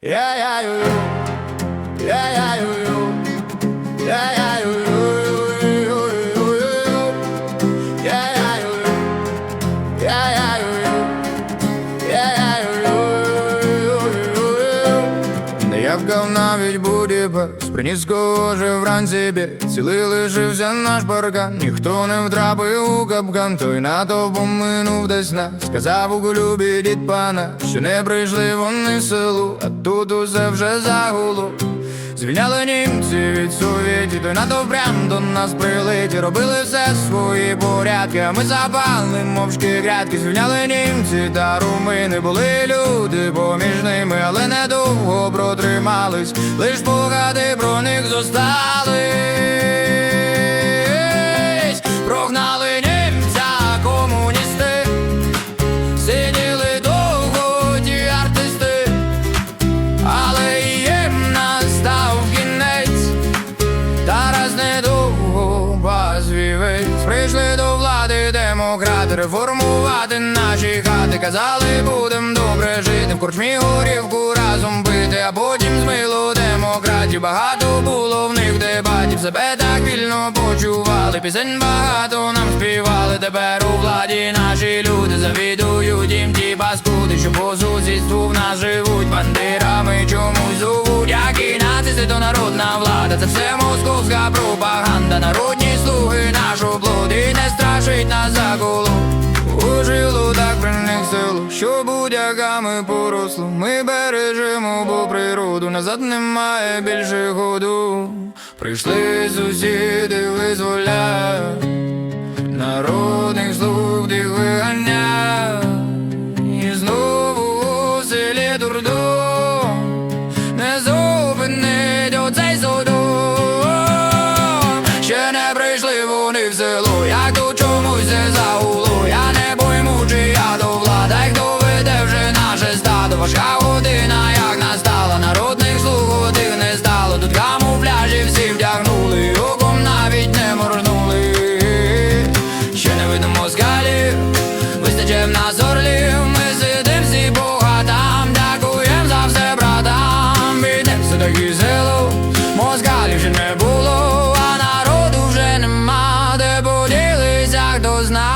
Yeah, yeah, yo, yo. Yeah, yeah, yo, yo. Yeah, yeah, yo, yo. Yeah, yeah, yo, yo. Yeah, yeah, yo. Ю Не явкав навіть Будіпешт Приніс коже вранці біг Цілий лишився наш барган, Ніхто не втрапив у капкан. Той натовп минув десь нас Сказав у клубі дід пана Що не прийшли вони селу А тут усе вже загуло Звільняли німці від совєтів то натовп прям до нас прилеті Робили все свої порядки А ми запали мовчки грядки. Звільняли німці та румини Були люди поміж ними Але недовго протримались Лиш погади про них зостались реформувати наші хати. Казали, будем добре жити, в корчмі горівку разом пити, а потім змило демократів. Багато було в них дебатів, себе так вільно почували. Пісень багато нам співали. Тепер у владі наші люди завідують їм ті паскуди, що по сусідству в нас живуть бандерами чомусь зовуть, як і нацисти, то народна влада. Це все московська пропаганда. Народні що будь-яками поросло. Ми бережемо, бо природу назад немає більше ходу. Прийшли сусіди визволяють народних слуг виганяють. І знову у селі дурдом не зупинить оцей содом Ще не прийшли вони в село, як тут чомусь не загуло важка година, як настала народних слуг води не стало, тут камуфляжі всі вдягнули, оком навіть не моргнули, ще не видно москалів, вистачає в нас орлів, ми сидим всі богатам, дякуєм за все братам, Відем все таки зело, москалів вже не було, а народу вже нема, де поділися, хто знає.